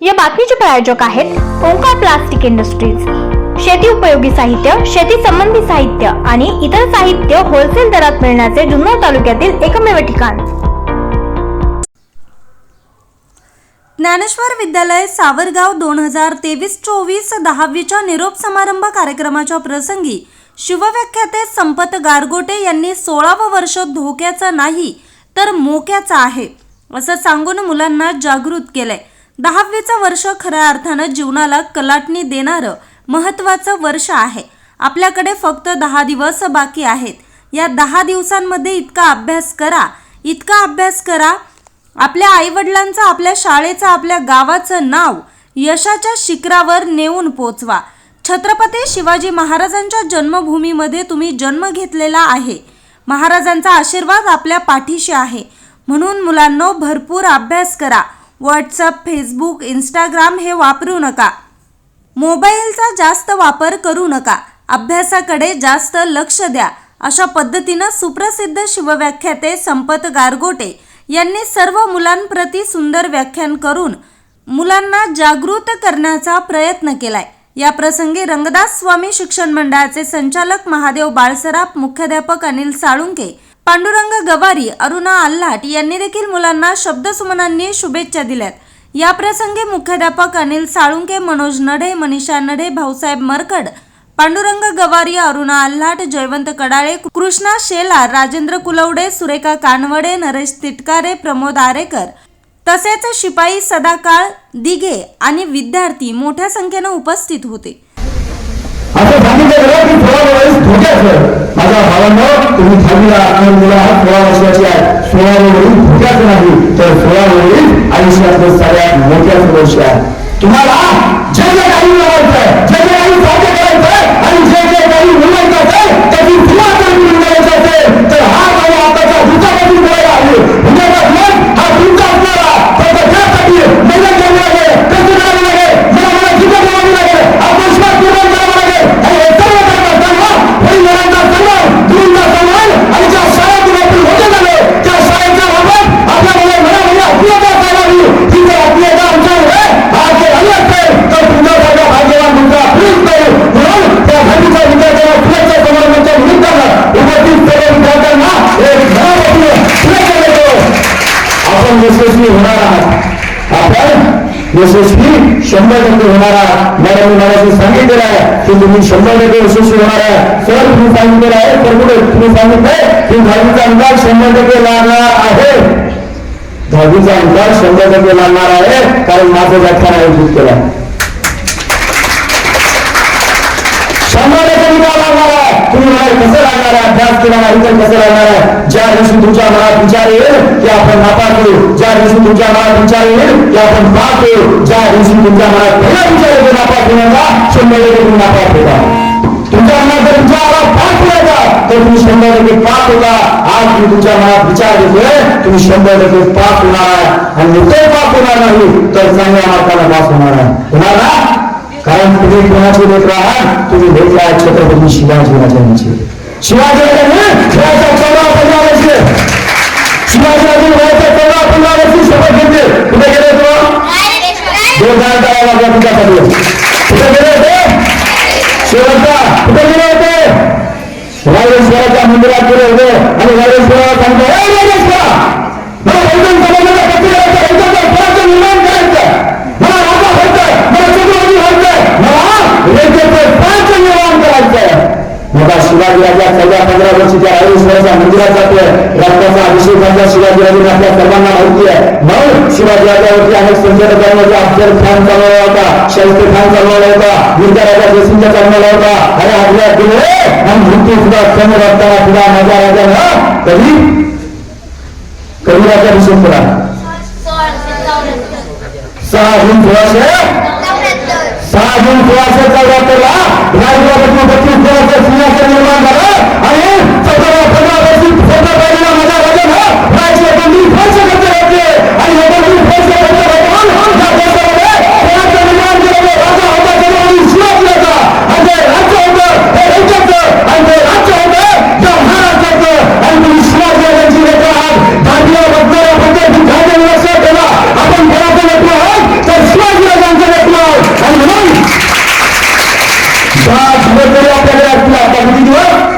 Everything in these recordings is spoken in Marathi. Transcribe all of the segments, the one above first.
या बातमीचे प्रायोजक आहेत ओंकार प्लास्टिक इंडस्ट्रीज. शेती उपयोगी साहित्य शेती संबंधी साहित्य आणि इतर साहित्य होलसेल दरात मिळण्याचे जुन्नर तालुक्यातील एकमेव ठिकाण. ज्ञानेश्वर विद्यालय सावरगाव दोन हजार तेवीस चोवीस दहावीच्या निरोप समारंभ कार्यक्रमाच्या प्रसंगी शिवव्याख्याते संपत गारगोटे यांनी सोळावं वर्ष धोक्याचं नाही तर मोक्याचं आहे असं सांगून मुलांना जागृत केलंय. दहावीचं वर्ष खऱ्या अर्थानं जीवनाला कलाटणी देणारं महत्त्वाचं वर्ष आहे. आपल्याकडे फक्त दहा दिवस बाकी आहेत. या दहा दिवसांमध्ये इतका अभ्यास करा इतका अभ्यास करा. आपल्या आईवडिलांचं आपल्या शाळेचं आपल्या गावाचं नाव यशाच्या शिखरावर नेऊन पोचवा. छत्रपती शिवाजी महाराजांच्या जन्मभूमीमध्ये तुम्ही जन्म घेतलेला आहे. महाराजांचा आशीर्वाद आपल्या पाठीशी आहे. म्हणून मुलांनो भरपूर अभ्यास करा. व्हॉट्सअप फेसबुक इंस्टाग्राम हे वापरू नका. मोबाईलचा जास्त वापर करू नका. अभ्यासाकडे जास्त लक्ष द्या. अशा पद्धतीनं सुप्रसिद्ध शिवव्याख्याते संपत गारगोटे यांनी सर्व मुलांप्रती सुंदर व्याख्यान करून मुलांना जागृत करण्याचा प्रयत्न केलाय. या प्रसंगी रंगदास स्वामी शिक्षण मंडळाचे संचालक महादेव बाळसराफ मुख्याध्यापक अनिल साळुंके पांडुरंग गवारी अरुणा आल्हाट यांनी देखील मुलांना शब्दसुमनांनी शुभेच्छा दिल्यात. या प्रसंगी मुख्याध्यापक अनिल साळुंके मनोज नढे मनीषा नढे भाऊसाहेब मरकड पांडुरंग गवारी अरुणा आल्हाट जयवंत कडाळे कृष्णा शेलार राजेंद्र कुलवडे सुरेखा कानवडे नरेश तिटकारे प्रमोद आरेकर तसेच शिपाई सदाकाळ दिघे आणि विद्यार्थी मोठ्या संख्येनं उपस्थित होते. असं सांगितलं गेलं की सोळा वयस धोक्याचं माझ्या भावांना तुम्ही थांबला आणि मुला आहात सोळा वर्षाची आहे. सोळा वेळी धोक्याचं नाही तर सोळा वेळी आयुष्यातलं सगळ्यात मोठ्याचं वर्ष आहे. तुम्हाला जे जे काही मिळवायचं जे जे काही साध्य करायचं आणि जे जे काही मिळवायचं असेल त्याची सुरुवात जर असेल तर यशस्वी शंभर टक्के होणार आहात मॅडम मला सांगितलेलं आहे की तुम्ही शंभर टक्के यशस्वी होणार आहे सर तुम्ही सांगितलेलं आहे तर कुठे तुम्ही सांगितलंय की दहावीचा अंदाज शंभर टक्के लागणार आहे. दहावीचा अंदाज शंभर टक्के लागणार आहे कारण माझं व्याख्यान आयोजित केलं आहे कसं लागणार आहे अभ्यास केला नाही तर कसं लागणार आहे ज्या दिवशी तुमच्या मनात विचार येईल की आपण नापास. होऊ ज्या दिवशी तुमच्या मनात विचार येईल की आपण पास होऊ ज्या दिवशी तुमच्या मनात पहिला विचार येतो, नापास होण्याचा, शंभर टक्के तुम्ही नापास होता. तुमच्या मनात जर विचार आला, पास होण्याचा, तर तुम्ही शंभर टक्के पास होता. आज मी तुमच्या मनात विचार घेतोय, तुम्ही शंभर टक्के पास होणार आहे. आणि नुसतं पास होणार नाही, तर चांगल्या मार्काने पास होणार आहे. होणार ना? कारण तुम्ही कोणाचे लेकर आहात तुम्ही लेकर आहात छत्रपती शिवाजी राजांचे शिवाजी राजांनी खेळाचा चौदा पंधरा वर्ष शिवाजी राजे वयाच्या चौदा पंधरा वर्षी शपथ घेतले कुठे गेले तो दोन हजार दहा लागला तुमच्यासाठी कुठे गेले होते शेवटचा कुठे गेले होते राजेश्वराच्या मंदिरात गेले होते आणि राजेश्वराला सांगतो "ए, राजेश्वरा मला वैद्यन समाजाच्या पत्रिकेचा वैद्यनचा स्वराज्य निर्माण करायचं मला राजा व्हायचंय मला छत्रपती व्हायचंय मला रेल्वेचं स्वराज्य निर्माण करायचंय मग राजा चौदा पंधरा वर्षी त्या राजेश्वराच्या मंदिरात जातोय रक्ताचा अभिषेक झाला शिवाजी राजाने आपल्या सर्वांना माहिती आहे. मग शिवाजी राजावरती अनेक करण्याचा अफजल खान चालवला होता शाहिस्ते खान चालवला होता मिर्जा राजा जयसिंगचा चालवला होता. अरे आपल्या दिले आणि मृत्यू सुद्धा समोर असताना सुद्धा माझ्या राजानं कधी कधी राज्याभिषेक केला सहा जून सोळाशे सहा जून सोळाशे चौऱ्याहत्तरला राजगुरू बत्तीस सोळाशे सिंहासन निर्माण झालं आणि चौदा पंधरा वर्षी चौदा पहिल्या माझ्या राजानं राज्य दहा दिवस जरी आपल्याकडे असतील आता किती दिवस?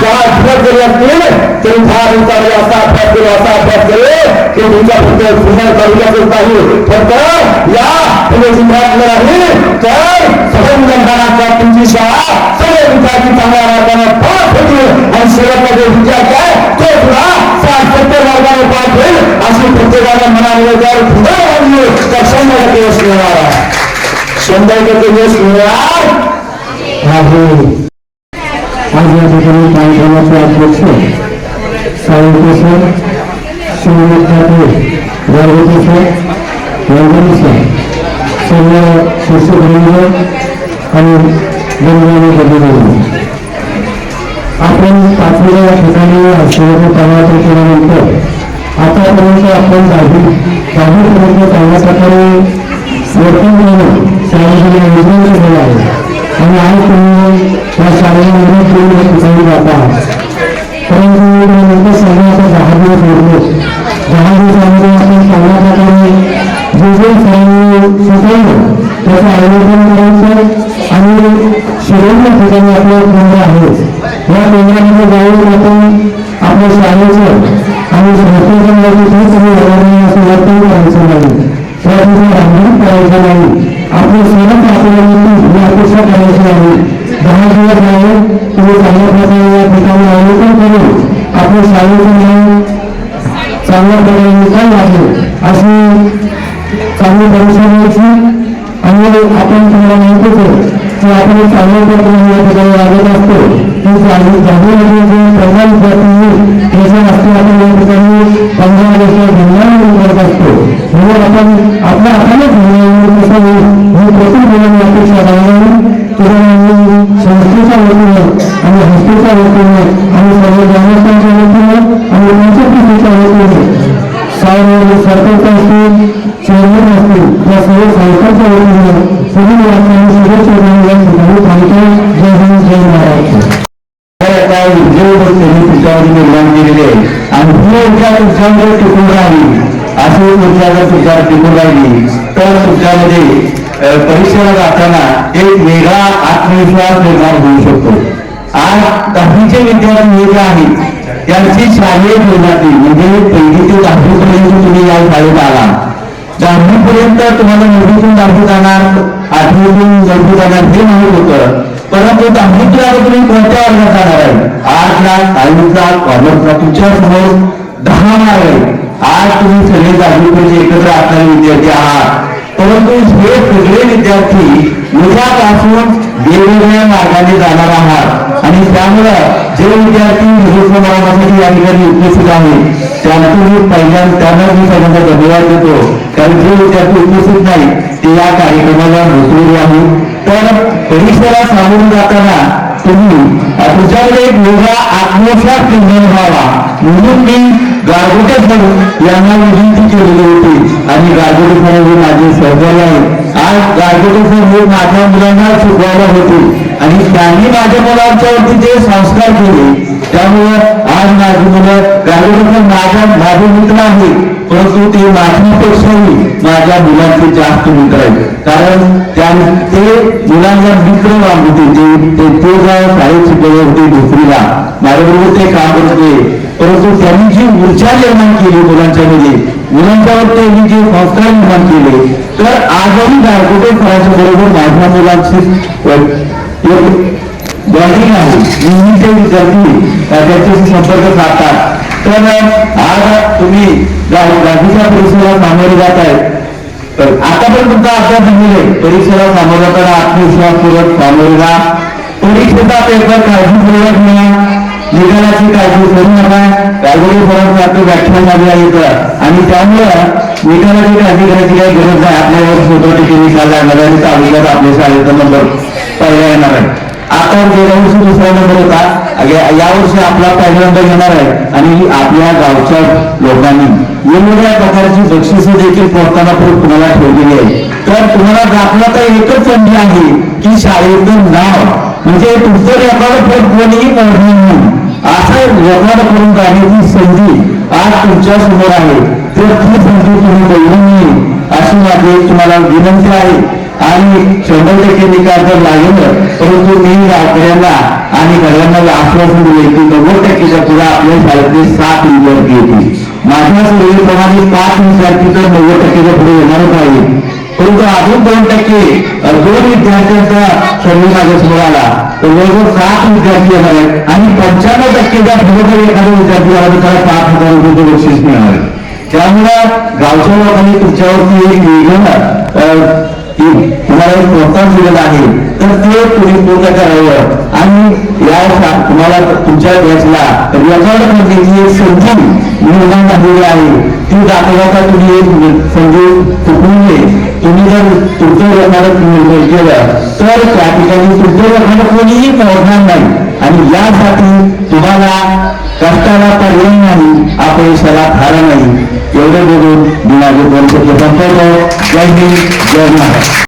दहा दिवस जरी असतील तरी दहा दिवसामध्ये असा अभ्यास केला असा अभ्यास केले की तुमच्या फक्त सुंदर तालुक्यातच नाही. फक्त या पुणे जिल्ह्यातलं नाही तर संबंधनाच्या तुमची शाळा सगळे विद्यार्थी चांगल्या मार्गाने पास होतील आणि शेवटमध्ये विद्यार्थी आहे तो सुद्धा साठ सत्तर मार्गाने पास शंभर आहे आज या ठिकाणी कार्यक्रमाचे अध्यक्ष साहित्य सर शिवविख्याते गारगोटे सर वैद्यनी सर सर्व शिष्यवृंद आणि बंधुबांधव बंधुबांधव आपण पाचव्या ठिकाणी असलेल्या प्रवास केल्यानंतर आतापर्यंत आपण दहावी दहावीपर्यंत चांगल्या प्रकारे वर्तन शाळेमध्ये आहे आणि आज तुम्ही या शाळेला ठिकाणी जात. आहात परंतु नंतर सांगा आता दहा आपलं सरळ आपल्याला अपेक्षा करायची आहे. दहा दिवस आहे तुम्ही चांगल्या प्रकारे या ठिकाणी आयोजन करून आपल्या शाळेचं नाव चांगल्या प्रकारे निकाल लागेल अशी चांगली परीक्षा द्यायची. आणि आपण तुम्हाला माहितीच आहे की आपण चांगल्या प्रकारे या ठिकाणी लागत असतो. की जागी जागेमध्ये या सर्व साहित्याच्या वतीने शुभेच्छा देऊन या ठिकाणी थांबतो जय हिंद जय महाराष्ट्र निर्माण केलेले आहे आणि ही ऊर्जा तुमच्यामध्ये टिकून राहिली अशी ऊर्जा तुमच्यावर टिकून राहिली तर तुमच्यामध्ये अ, परीक्षेला जाताना एक वेगळा आत्मविश्वास निर्माण होऊ शकतो आज दहावीचे विद्यार्थी जे आहेत त्यांची शालेय जीवनातील म्हणजे पहिली ते दहावीपर्यंत तुम्ही या शाळेत आला दहावी तुम्हाला नववीतून दहावी जाणार आठवीतून नववी जाणार हे माहीत होतं. परंतु दहावीतला तुम्ही कोणत्या वर्गात जाणार आहे? आठ लाख आर्टला सायन्सला कॉमर्सला तुमच्यासमोर दहा मार्ग आहे आज तुम्ही सगळे दहावीपर्यंत एकत्र असणारे विद्यार्थी आहात. परंतु हे सगळे विद्यार्थी उद्यापासून वेगवेगळ्या मार्गाने जाणार आहात. आणि त्यामुळं जे विद्यार्थी निरोपणासाठी या ठिकाणी उपस्थित आहे त्यांना मी पहिल्यांदा त्यांना मी पहिल्यांदा धन्यवाद देतो. कारण जे विद्यार्थी उपस्थित नाही ते या कार्यक्रमाला मोठलेले आहे तर परीक्षेला सामोरं जाताना तुम्ही अ, तुमच्याकडे एक वेगळा आत्मविश्वास निर्माण व्हावा. म्हणून मी गारगोटे सर यांना विनंती केलेली होती. आणि गारगोटे सर हे माझे सहकारी आहेत. आज गारगोटे सर हे माझ्या मुलांना शिकवायला होते. आणि त्यांनी माझ्या मुलांच्यावरती जे संस्कार केले त्यामुळं आज माझी मुलं गाडगेकर माझ्या माझे मित्र आहेत. संस्कृती माझ्यापेक्षाही माझ्या मुलांचे जास्त मित्र आहेत. कारण त्या ते मुलांना मित्र होते ते ते ते शाळेत शिकवले होते दुसरीला. माझ्याबरोबर ते काम करते परंतु त्यांनी जी ऊर्जा निर्माण केली मुलांच्या मध्ये मुलांच्यावर त्यांनी जे संस्कार निर्माण केले तर आजही गारगोटे फळाच्या बरोबर माझ्या मुलांची बॉन्डिंग आहे. नेहमी ते विद्यार्थी त्याच्याशी संपर्क साधतात. मित्रांनो आज तुम्ही गा- गाडीच्या परीक्षेला सामोरे जात आहेत. तर आता पण तुमचा अभ्यास झालेला आहे परीक्षेला सामोरं जाताना आत्मविश्वासपूर्वक सामोरे जा. परीक्षेचा पेपर काळजीपूर्वक घ्या. निकालाची काळजी करू नका. काळजी फरक आपलं व्याख्यान झाले आहे आणि त्यामुळं निकालाची काळजी करायची काही गरज नाही. आपल्यावर स्वतः ठिकाणी निकाल लागणार आणि तालुक्यात आपल्या शाळेचा नंबर पहिला येणार आहे. आता गेल्या वर्षी दुसरा नंबर होता या- यावर्षी आपला पहिला नंबर येणार आहे. आणि आपल्या गावच्या लोकांनी वेगवेगळ्या प्रकारची बक्षिसं देखील पोहोचताना तुम्हाला ठेवलेली आहे तर तुम्हाला दाखला तर एकच संधी आहे की शाळेतून नाव. म्हणजे तुमचं रेकॉर्ड पण कोणीही मोडणार नाही. असं रेकॉर्ड करून काढण्याची संधी आज तुमच्यासमोर आहे. तर ती संधी तुम्ही बघून नये अशी माझी तुम्हाला विनंती आहे. आणि शंभर टक्के निकाल तर लागेल परंतु मी गावकऱ्यांना आणि घरांना आश्वासन दिले की नव्वद टक्केच्या पुढे आपल्या शाळेतले सात विद्यार्थी येतील माझ्या सोयीप्रमाणे पाच विद्यार्थी तर नव्वद टक्केच्या पुढे येणारच आहे परंतु अजून दोन टक्के दोन विद्यार्थ्यांचा सर्वे माझ्यासमोर आला. तर जवळजवळ सात विद्यार्थी येणार आहेत आणि पंच्याण्णव टक्के जर एखादा विद्यार्थी आला तर त्याला पाच हजार रुपये बक्षीस मिळणार आहे. त्यामुळं गावच्या लोकांनी तुमच्यावरती एक वेगळं दिलेलं आहे. तर ते तुम्ही पूर्ण करावं. आणि या तुम्हाला तुमच्या गॅसला रेकॉर्ड करण्याची एक संधी निर्माण झालेली आहे ती दाखवायचा तुम्ही एक संधी चुकून नये तुम्ही जर तुमचं रेकॉर्ड निर्णय केलं तर त्या ठिकाणी तुमचं रेकॉर्ड कोणीही पोहोचणार नाही. आणि यासाठी तुम्हाला कष्टाला पर्याय नाही अपयशाला थारा नाही. एवढे बोलून मी माझे दोन शब्द संपवतो. जय हिंद जय महाराज